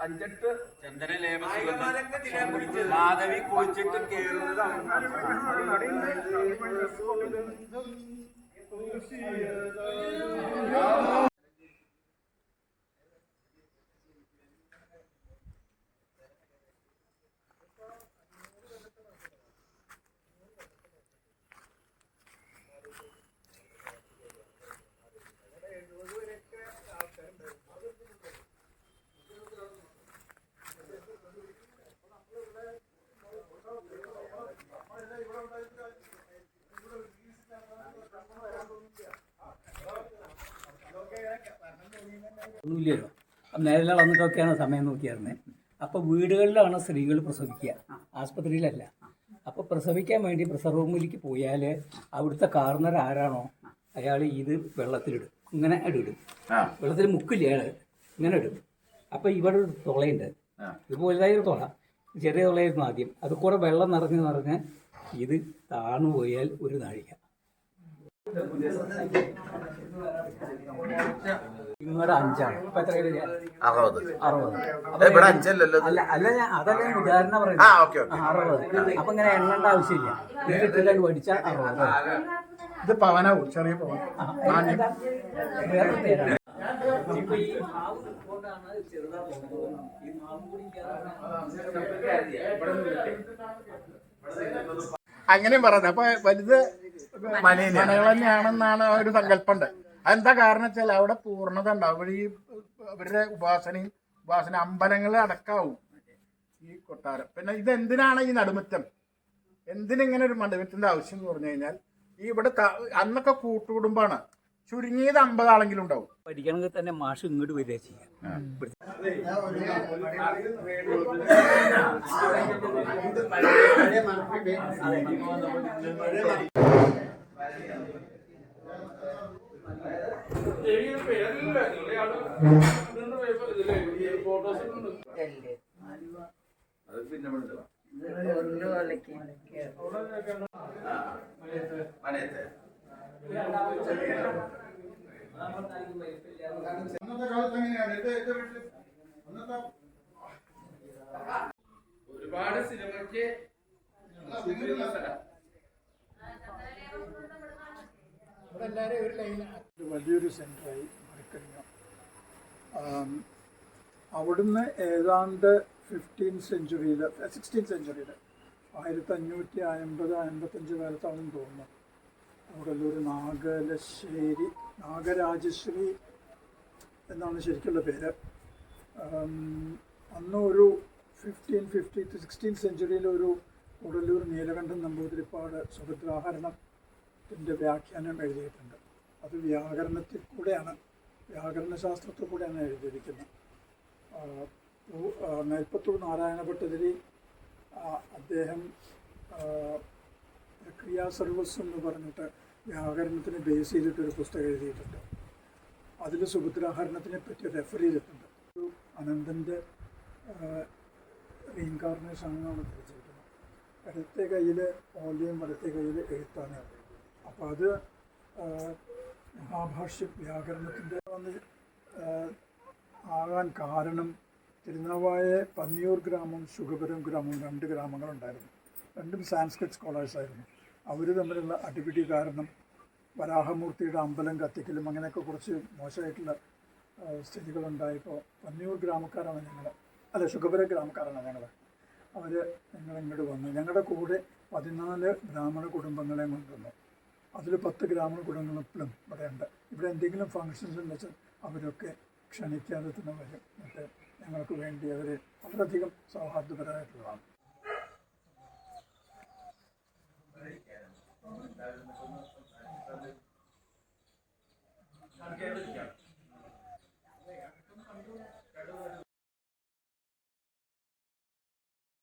അഞ്ചെട്ട് മാധവി കുളിച്ചിട്ട് കേറുന്നത് ഒന്നുമില്ലല്ലോ. നേരെ വന്നിട്ടൊക്കെയാണ് സമയം നോക്കിയായിരുന്നത് അപ്പോൾ വീടുകളിലാണ് സ്ത്രീകൾ പ്രസവിക്കുക. ആസ്പത്രിയിലല്ല. അപ്പോൾ പ്രസവിക്കാൻ വേണ്ടി പ്രസവ റൂമിലേക്ക് പോയാൽ അവിടുത്തെ കാർന്നർ ആരാണോ അയാൾ ഇത് വെള്ളത്തിലിടും. ഇങ്ങനെ ഇടും വെള്ളത്തിൽ മുക്കില്ല അയാൾ ഇങ്ങനെ ഇടും. അപ്പോൾ ഇവിടെ ഒരു തുളയുണ്ട്. ഇതുപോലതായ ഒരു തുള. ചെറിയ തുളയായിരുന്നു ആദ്യം. അത് കൂടെ വെള്ളം നിറഞ്ഞ് നിറഞ്ഞ് ഇത് താണു പോയാൽ ഒരു നാഴിക. ഇങ്ങോട്ട് അഞ്ചാണ്. ഇപ്പൊ എത്ര കിലോ? അറുപത്. അറുപത്. ഇവിടെ അഞ്ചല്ലല്ലോ അല്ല അല്ല ഞാൻ അതല്ല ഞാൻ ഉദാഹരണം ആ ഓക്കെ അറുപത്. അപ്പൊ ഇങ്ങനെ എണ്ണേണ്ട ആവശ്യമില്ല. അറുപത്. ഇത് പവനാവും ചെറിയ പവൻ. ആ? വേറെ പേരാണ്. അങ്ങനെയും പറയുന്നത് അപ്പൊ വലുത് മനകൾ തന്നെയാണെന്നാണ് ആ ഒരു സങ്കല്പമുണ്ട്. അതെന്താ കാരണം വെച്ചാൽ അവിടെ പൂർണത ഉണ്ടാവും. അവിടെ ഈ അവരുടെ ഉപാസനയും ഉപാസന അമ്പലങ്ങൾ അടക്കാവും. ഈ കൊട്ടാരം. പിന്നെ ഇത് എന്തിനാണ് ഈ നടുമുറ്റം? എന്തിനിങ്ങനെ ഒരു മണ്ഡപത്തിന്റെ ആവശ്യം എന്ന് പറഞ്ഞു കഴിഞ്ഞാൽ ഈ ഇവിടെ അന്നൊക്കെ കൂട്ടുകുടുംബാണ്. ചുരുങ്ങിയത് അമ്പതാളെങ്കിലും ഉണ്ടാവും. പഠിക്കണമെങ്കിൽ തന്നെ മാഷ് ഇങ്ങോട്ട് വരിക ചെയ്യാം. അത് പിന്നെ വീട്ടിൽ ഒരുപാട് സിനിമയ്ക്ക് ഇത് വലിയൊരു സെന്ററായി മാറിക്കഴിഞ്ഞു ആം, അവിടുന്ന് ഏതാണ്ട് ഫിഫ്റ്റീൻ സെഞ്ചുറിയിൽ സിക്സ്റ്റീൻ സെഞ്ചുറിയിൽ ആയിരത്തി അഞ്ഞൂറ്റി അൻപത് അൻപത്തഞ്ച് കാലത്താണെന്ന് തോന്നുന്നു. അവിടെ ഒരു നാഗലശ്ശേരി നാഗരാജശ്രീ എന്നാണ് ശരിക്കുള്ള പേര്. അന്ന് ഒരു ഫിഫ്റ്റീൻ ഫിഫ്റ്റി സിക്സ്റ്റീൻ സെഞ്ചുറിയിൽ ഒരു ഉടലൂർ നീലകണ്ഠൻ നമ്പൂതിരിപ്പാട് സുഭദ്രാഹരണത്തിന്റെ വ്യാഖ്യാനം എഴുതിയിട്ടുണ്ട്. അത് വ്യാകരണത്തിൽ കൂടെയാണ്. വ്യാകരണ ശാസ്ത്രത്തിൽ കൂടെയാണ് എഴുതിയിരിക്കുന്നത് നെൽപ്പത്തൂർ നാരായണഭട്ടതിരി അദ്ദേഹം പ്രക്രിയാ സർവസ് എന്ന് പറഞ്ഞിട്ട് വ്യാകരണത്തിന് ബേസ് ചെയ്തിട്ടൊരു പുസ്തകം എഴുതിയിട്ടുണ്ട്. അതിൽ സുഭദ്രാഹരണത്തിനെ പറ്റി റെഫർ ചെയ്തിട്ടുണ്ട്. ഒരു അനന്തന്റെ റീഇൻകാർണേഷൻ ആണ് തിരിച്ചിരിക്കുന്നത് ഇടത്തെ കയ്യിൽ ഓലയും വലത്തെ കയ്യിൽ എഴുത്താണ് അപ്പോൾ അത് മഹാഭാഷ്യം വ്യാകരണത്തിന്റെ വന്ന് ആകാൻ കാരണം തിരുനാവായ പന്നിയൂർ ഗ്രാമവും സുഖപുരം ഗ്രാമവും രണ്ട് ഗ്രാമങ്ങളുണ്ടായിരുന്നു. രണ്ടും സാൻസ്ക്രിറ്റ് സ്കോളേഴ്സായിരുന്നു. അവർ തമ്മിലുള്ള അടിപിടി കാരണം വരാഹമൂർത്തിയുടെ അമ്പലം കത്തിക്കലും അങ്ങനെയൊക്കെ കുറച്ച് മോശമായിട്ടുള്ള സ്ഥിതികളുണ്ടായപ്പോൾ പന്നിയൂർ ഗ്രാമക്കാരാണ് ഞങ്ങൾ അല്ല സുഖപുര ഗ്രാമക്കാരാണ് ഞങ്ങൾ അവർ ഞങ്ങൾ ഇങ്ങോട്ട് വന്നു. ഞങ്ങളുടെ കൂടെ പതിനാല് ബ്രാഹ്മണ കുടുംബങ്ങളെ കൊണ്ടുവന്നു. അതിൽ പത്ത് ഗ്രാമീണ കുടുംബങ്ങൾ ഇപ്പോഴും ഇവിടെ ഉണ്ട്. ഇവിടെ എന്തെങ്കിലും ഫങ്ഷൻസ് ഉണ്ടെന്ന് വെച്ചാൽ അവരൊക്കെ ക്ഷണിക്കാതെ തന്നെ വരും. എന്നിട്ട് ഞങ്ങൾക്ക് വേണ്ടി അവർ വളരെയധികം സൗഹാർദ്ദപരമായിട്ടുള്ളതാണ്. കേട്ടിരിക്കാം